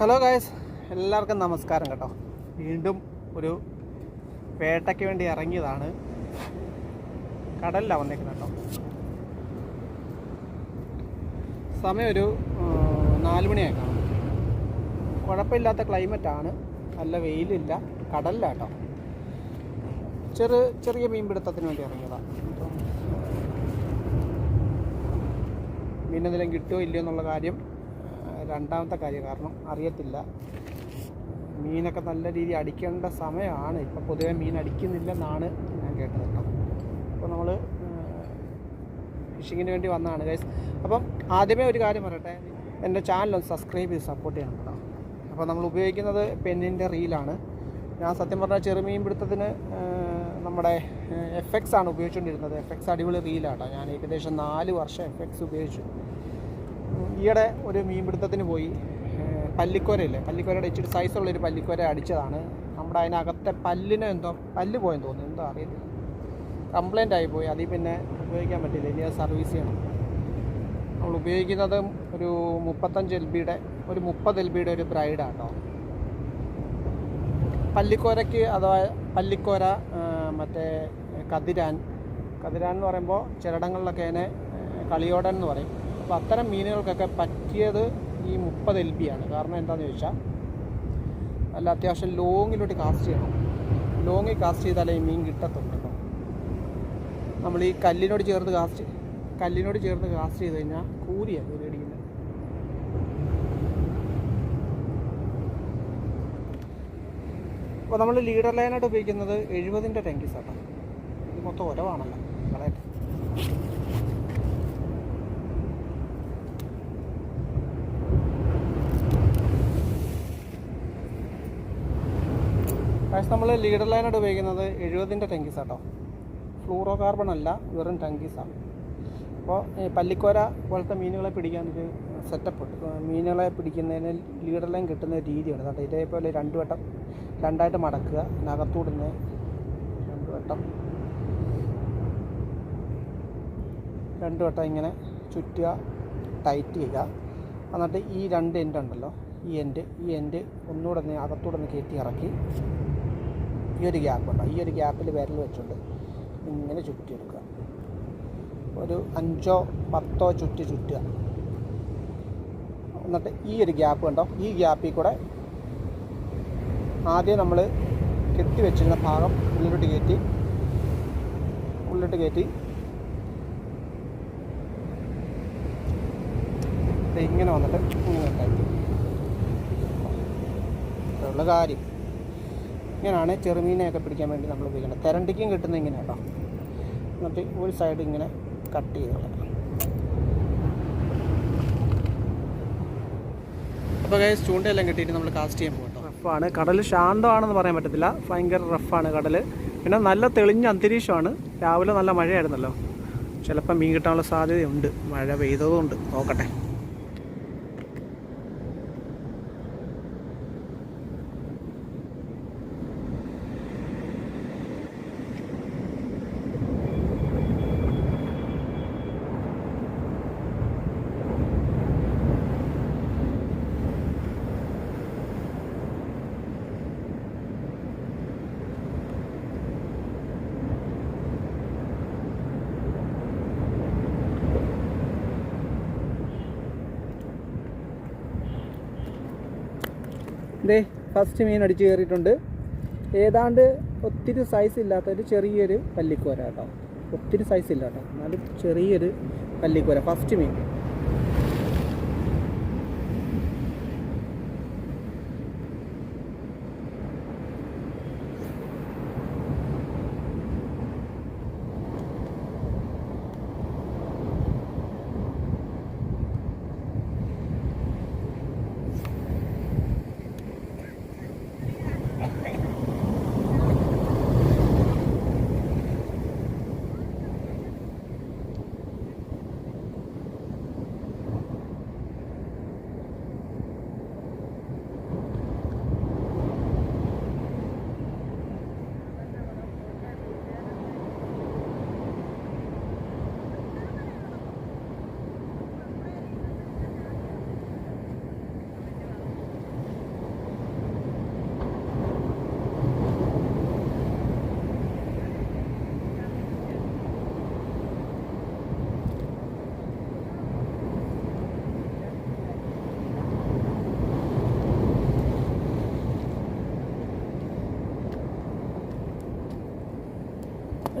Hello guys എല്ലാവർക്കും നമസ്കാരം കേട്ടോ. വീണ്ടും ഒരു വേട്ടയ്ക്ക് വേണ്ടി ഇറങ്ങിയതാണ്. കടലിലാണ് വന്നേക്കുന്നത് കേട്ടോ. സമയം ഒരു നാല് മണിയായി കാണും. കുഴപ്പമില്ലാത്ത ക്ലൈമറ്റാണ്. നല്ല വെയിലില്ല. കടലിലാണ് കേട്ടോ. ചെറു ചെറിയ മീൻപിടുത്തത്തിന് വേണ്ടി ഇറങ്ങിയതാണ് മീനെന്തെങ്കിലും കിട്ടുമോ ഇല്ലയോ എന്നുള്ള കാര്യം രണ്ടാമത്തെ കാര്യം. കാരണം അറിയത്തില്ല. മീനൊക്കെ നല്ല രീതിയിൽ അടിക്കേണ്ട സമയമാണ്. ഇപ്പം പൊതുവേ മീൻ അടിക്കുന്നില്ലെന്നാണ് ഞാൻ കേട്ടത് കേട്ടോ. അപ്പോൾ നമ്മൾ ഫിഷിങ്ങിന് വേണ്ടി വന്നതാണ്. ഗൈസ് അപ്പം ആദ്യമേ ഒരു കാര്യം പറയട്ടെ. എന്റെ ചാനലൊന്ന് സബ്സ്ക്രൈബ് ചെയ്ത് സപ്പോർട്ട് ചെയ്യണം കേട്ടോ. അപ്പോൾ നമ്മൾ ഉപയോഗിക്കുന്നത് പെന്നിന്റെ റീലാണ്. ഞാൻ സത്യം പറഞ്ഞാൽ ചെറുമീൻ പിടുത്തത്തിന് നമ്മുടെ എഫ് ആണ് ഉപയോഗിച്ചുകൊണ്ടിരുന്നത് എഫ് എക്സ് അടിപൊളി റീലാട്ടോ. ഞാൻ ഏകദേശം നാല് വർഷം എഫ് എക്സ് ഉപയോഗിച്ചു. ഈയിടെ ഒരു മീൻപിടുത്തത്തിന് പോയി. പല്ലിക്കോരയില്ലേ? പല്ലിക്കോരയുടെ ഇച്ചിരി സൈസുള്ളൊരു പല്ലിക്കോര അടിച്ചതാണ്. നമ്മുടെ അതിനകത്തെ പല്ലിന് എന്തോ പല്ല് പോയെന്ന് തോന്നുന്നു. എന്തോ അറിയില്ല കംപ്ലൈന്റ് ആയിപ്പോയി അതിൽ പിന്നെ ഉപയോഗിക്കാൻ പറ്റില്ല ഇനി അത് സർവീസ് ചെയ്യണം. നമ്മൾ ഉപയോഗിക്കുന്നത് ഒരു മുപ്പത്തഞ്ച് എൽ ബിയുടെ ഒരു മുപ്പത് എൽ ബിയുടെ ഒരു ബ്രൈഡാണ് കേട്ടോ പല്ലിക്കോരയ്ക്ക് അഥവാ പല്ലിക്കോര മറ്റേ കതിരാൻ. കതിരാൻ എന്ന് പറയുമ്പോൾ ചിലടങ്ങളിലൊക്കെ അതിനെ കളിയോടൻ എന്ന് പറയും. അപ്പോൾ അത്തരം മീനുകൾക്കൊക്കെ പറ്റിയത് ഈ മുപ്പത് എൽ ബി ആണ്. കാരണം എന്താണെന്ന് ചോദിച്ചാൽ അല്ല അത്യാവശ്യം ലോങ്ങിലോട്ട് കാസ്റ്റ് ചെയ്യണം. ലോങ്ങിൽ കാസ്റ്റ് ചെയ്താലേ ഈ മീൻ കിട്ടത്തുള്ളൂ കേട്ടോ നമ്മൾ ഈ കല്ലിനോട് ചേർത്ത് കാസ്റ്റ് കല്ലിനോട് ചേർന്ന് കാസ്റ്റ് ചെയ്ത് കഴിഞ്ഞാൽ കൂരി അടിക്കുന്നത് അപ്പോൾ നമ്മൾ ലീഡർ ലൈനായിട്ട് ഉപയോഗിക്കുന്നത് എഴുപതിന്റെ ടാങ്കി ആട്ടോ. ഇത് മൊത്തം ഒരവാണല്ലോ കളയട്ടെ പക്ഷേ നമ്മൾ ലീഡർ ലൈനായിട്ട് ഉപയോഗിക്കുന്നത് എഴുപതിന്റെ ടങ്കീസ് ആട്ടോ. ഫ്ലൂറോ കാർബൺ അല്ല വെറും ടങ്കീസാണ് അപ്പോൾ പല്ലിക്കോര പോലത്തെ മീനുകളെ പിടിക്കാൻ ഒരു സെറ്റപ്പ് ഉണ്ട്. മീനുകളെ പിടിക്കുന്നതിന് ലീഡർ ലൈൻ കിട്ടുന്ന രീതിയാണ് കേട്ടോ ഇതേപോലെ രണ്ട് വട്ടം രണ്ടായിട്ട് മടക്കുക അതിനകത്തൂടുന്ന രണ്ട് വട്ടം. രണ്ട് വട്ടം ഇങ്ങനെ ചുറ്റുക ടൈറ്റ് ചെയ്യുക. എന്നിട്ട് ഈ രണ്ട് എൻഡ് ഉണ്ടല്ലോ ഈ എൻഡ് ഈ എൻഡ് ഒന്നുകൂടെ ഒന്ന് അകത്തൂടെ ഒന്ന് കയറ്റി ഇറക്കി. ഈ ഒരു ഗ്യാപ്പ് ഉണ്ടോ? ഈ ഒരു ഗ്യാപ്പിൽ വിരൽ വെച്ചുകൊണ്ട് ഇങ്ങനെ ചുറ്റിയെടുക്കുക. ഒരു അഞ്ചോ പത്തോ ചുറ്റി ചുറ്റുക. എന്നിട്ട് ഈ ഒരു ഗ്യാപ്പ് കണ്ടോ? ഈ ഗ്യാപ്പിൽ കൂടെ ആദ്യം നമ്മൾ കെട്ടി വെച്ചിരുന്ന ഭാഗം ഉള്ളിലോട്ട് കയറ്റി ഉള്ളിലോട്ട് കയറ്റി. ഇങ്ങനെ വന്നിട്ട് ഇങ്ങനെ ഉണ്ടായിരിക്കും ഉള്ള കാര്യം. ഇങ്ങനെയാണ് ചെറുമീനെയൊക്കെ പിടിക്കാൻ വേണ്ടി നമ്മൾ ഉപയോഗിക്കുന്നത്. തെരണ്ടിക്കും കിട്ടുന്ന ഇങ്ങനെ കേട്ടോ എന്നിട്ട് ഒരു സൈഡ് ഇങ്ങനെ കട്ട് ചെയ്ത് അപ്പോൾ കൈ ചൂണ്ടയെല്ലാം കിട്ടിയിട്ട് നമ്മൾ കാസ്റ്റ് ചെയ്യാൻ പോകട്ടോ റഫാണ് കടൽ ശാന്തമാണെന്ന് പറയാൻ പറ്റത്തില്ല. ഭയങ്കര റഫാണ് കടൽ പിന്നെ നല്ല തെളിഞ്ഞ അന്തരീക്ഷമാണ്. രാവിലെ നല്ല മഴയായിരുന്നല്ലോ. ചിലപ്പോൾ മീൻ കിട്ടാനുള്ള സാധ്യതയുണ്ട്. മഴ പെയ്തതുകൊണ്ട് നോക്കട്ടെ. ദേ ഫസ്റ്റ് മീൻ അടിച്ചു കയറിയിട്ടുണ്ട്. ഏതാണ്ട് ഒത്തിരി സൈസ് ഇല്ലാത്ത ഒരു ചെറിയൊരു പല്ലിക്കോര കേട്ടോ. ഒത്തിരി സൈസ് ഇല്ല കേട്ടോ. എന്നാലും ചെറിയൊരു പല്ലിക്കോര ഫസ്റ്റ് മീൻ.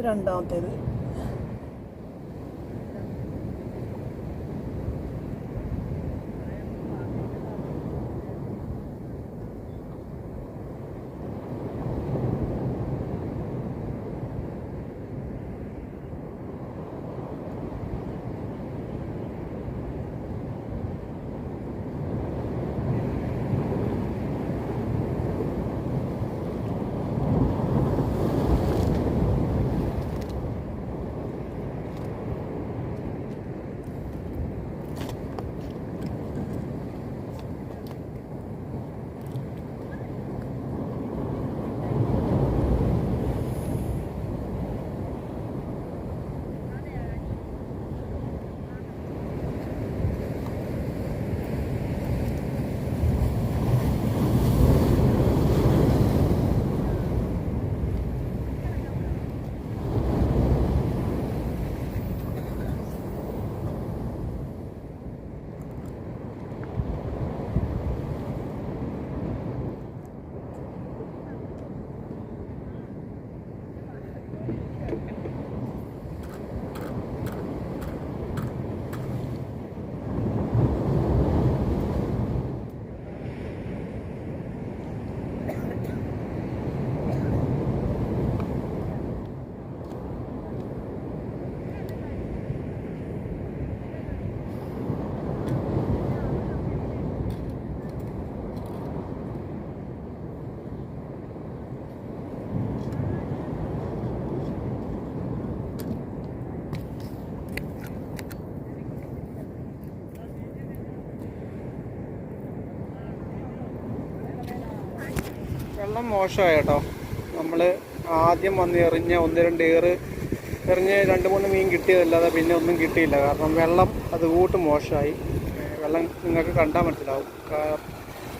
രണ്ടാമത്തേത്. വെള്ളം മോശമായി കേട്ടോ. നമ്മൾ ആദ്യം വന്ന് എറിഞ്ഞ ഒന്ന് രണ്ട് ഏറ് എറിഞ്ഞ് രണ്ട് മൂന്ന് മീൻ കിട്ടിയതല്ലാതെ പിന്നെ ഒന്നും കിട്ടിയില്ല. കാരണം വെള്ളം അത് കൂട്ട് മോശമായി. വെള്ളം നിങ്ങൾക്ക് കണ്ടാൽ മനസ്സിലാവും.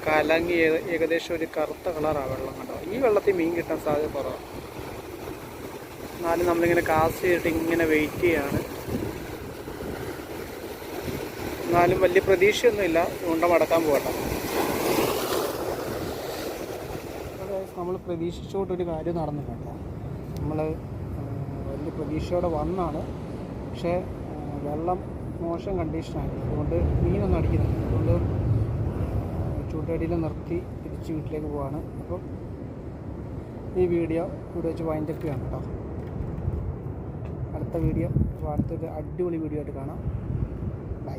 കലങ്ങി ഏകദേശം ഒരു കറുത്ത കളറാണ് വെള്ളം കണ്ടോ ഈ വെള്ളത്തിൽ മീൻ കിട്ടാൻ സാധ്യത കുറവാണ് എന്നാലും നമ്മളിങ്ങനെ കാസ്റ്റ് ചെയ്തിട്ട് ഇങ്ങനെ വെയിറ്റ് ചെയ്യാണ്. എന്നാലും വലിയ പ്രതീക്ഷയൊന്നുമില്ല. ഉണ്ട മടക്കാൻ പോകട്ടെ. നമ്മൾ പ്രതീക്ഷിച്ചുകൊണ്ടൊരു കാര്യം നടന്നിട്ടുണ്ട് നമ്മൾ വലിയ പ്രതീക്ഷയോടെ വന്നാണ്. പക്ഷേ വെള്ളം മോശം കണ്ടീഷനാണ്. അതുകൊണ്ട് മീനൊന്നും അടിക്കുന്നില്ല. അതുകൊണ്ട് ചൂണ്ടടിയിൽ നിർത്തി തിരിച്ച് വീട്ടിലേക്ക് പോവാണ്. അപ്പം ഈ വീഡിയോ ഇവിടെ വെച്ച് വൈൻഡപ്പ് ചെയ്യണം കേട്ടോ. അടുത്ത വീഡിയോ അടുത്തൊരു അടിപൊളി വീഡിയോ ആയിട്ട് കാണാം. ബൈ